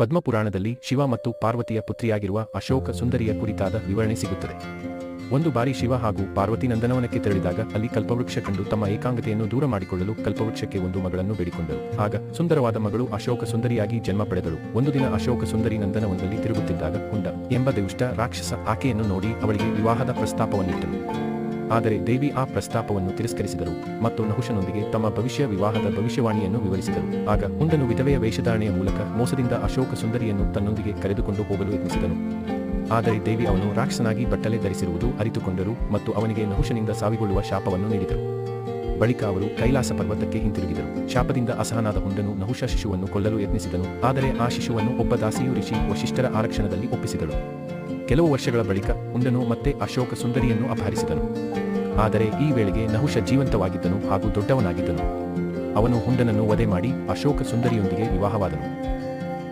ಪದ್ಮಪುರಾಣದಲ್ಲಿ ಶಿವ ಮತ್ತು ಪಾರ್ವತಿಯ ಪುತ್ರಿಯಾಗಿರುವ ಅಶೋಕ ಸುಂದರಿಯ ಕುರಿತಾದ ವಿವರಣೆ ಸಿಗುತ್ತದೆ. ಒಂದು ಬಾರಿ ಶಿವ ಹಾಗೂ ಪಾರ್ವತಿ ನಂದನವನಕ್ಕೆ ತೆರಳಿದಾಗ ಅಲ್ಲಿ ಕಲ್ಪವೃಕ್ಷ ಕಂಡು ತಮ್ಮ ಏಕಾಂಗತೆಯನ್ನು ದೂರ ಮಾಡಿಕೊಳ್ಳಲು ಕಲ್ಪವೃಕ್ಷಕ್ಕೆ ಒಂದು ಮಗಳನ್ನು ಬೇಡಿಕೊಂಡರು. ಆಗ ಸುಂದರವಾದ ಮಗಳು ಅಶೋಕ ಸುಂದರಿಯಾಗಿ ಜನ್ಮ ಪಡೆದಳು ಒಂದು ದಿನ ಅಶೋಕ ಸುಂದರಿ ನಂದನವನದಲ್ಲಿ ತಿರುಗುತ್ತಿದ್ದಾಗ ಹುಂಡ ಎಂಬ ದುಷ್ಟ ರಾಕ್ಷಸ ಆಕೆಯನ್ನು ನೋಡಿ ಅವಳಿಗೆ ವಿವಾಹದ ಪ್ರಸ್ತಾಪವನ್ನಿಟ್ಟನು. ಆದರೆ ದೇವಿ ಆ ಪ್ರಸ್ತಾಪವನ್ನು ತಿರಸ್ಕರಿಸಿದರು ಮತ್ತು ನಹುಶನೊಂದಿಗೆ ತಮ್ಮ ಭವಿಷ್ಯ ವಿವಾಹದ ಭವಿಷ್ಯವಾಣಿಯನ್ನು ವಿವರಿಸಿದರು. ಆಗ ಹುಂಡನು ವಿಧವೆಯ ವೇಷಧಾರಣೆಯ ಮೂಲಕ ಮೋಸದಿಂದ ಅಶೋಕ ಸುಂದರಿಯನ್ನು ತನ್ನೊಂದಿಗೆ ಕರೆದುಕೊಂಡು ಹೋಗಲು ಯತ್ನಿಸಿದನು. ಆದರೆ ದೇವಿ ಅವನು ರಾಕ್ಷಸನಾಗಿ ಬಟ್ಟಲೆ ಧರಿಸಿರುವುದು ಅರಿತುಕೊಂಡರು ಮತ್ತು ಅವನಿಗೆ ನಹುಶನಿಂದ ಸಾವಿಗೊಳ್ಳುವ ಶಾಪವನ್ನು ನೀಡಿದರು. ಬಳಿಕ ಅವರು ಕೈಲಾಸ ಪರ್ವತಕ್ಕೆ ಹಿಂತಿರುಗಿದರು. ಶಾಪದಿಂದ ಅಸಹನಾದ ಹುಂಡನು ನಹುಶ ಶಿಶುವನ್ನು ಕೊಲ್ಲಲು ಯತ್ನಿಸಿದನು. ಆದರೆ ಆ ಶಿಶುವನ್ನು ಒಬ್ಬ ದಾಸಿಯು ಋಷಿ ವಶಿಷ್ಠರ ಆರಕ್ಷಣದಲ್ಲಿ ಒಪ್ಪಿಸಿದಳು. ಕೆಲವು ವರ್ಷಗಳ ಬಳಿಕ ಹುಂಡನು ಮತ್ತೆ ಅಶೋಕ ಸುಂದರಿಯನ್ನು ಅಪಹರಿಸಿದನು. ಆದರೆ ಈ ವೇಳೆಗೆ ನಹುಷ ಜೀವಂತವಾಗಿದ್ದನು ಹಾಗೂ ದೊಡ್ಡವನಾಗಿದ್ದನು. ಅವನು ಹುಂಡನನ್ನು ವಧೆ ಮಾಡಿ ಅಶೋಕ ಸುಂದರಿಯೊಂದಿಗೆ ವಿವಾಹವಾದನು.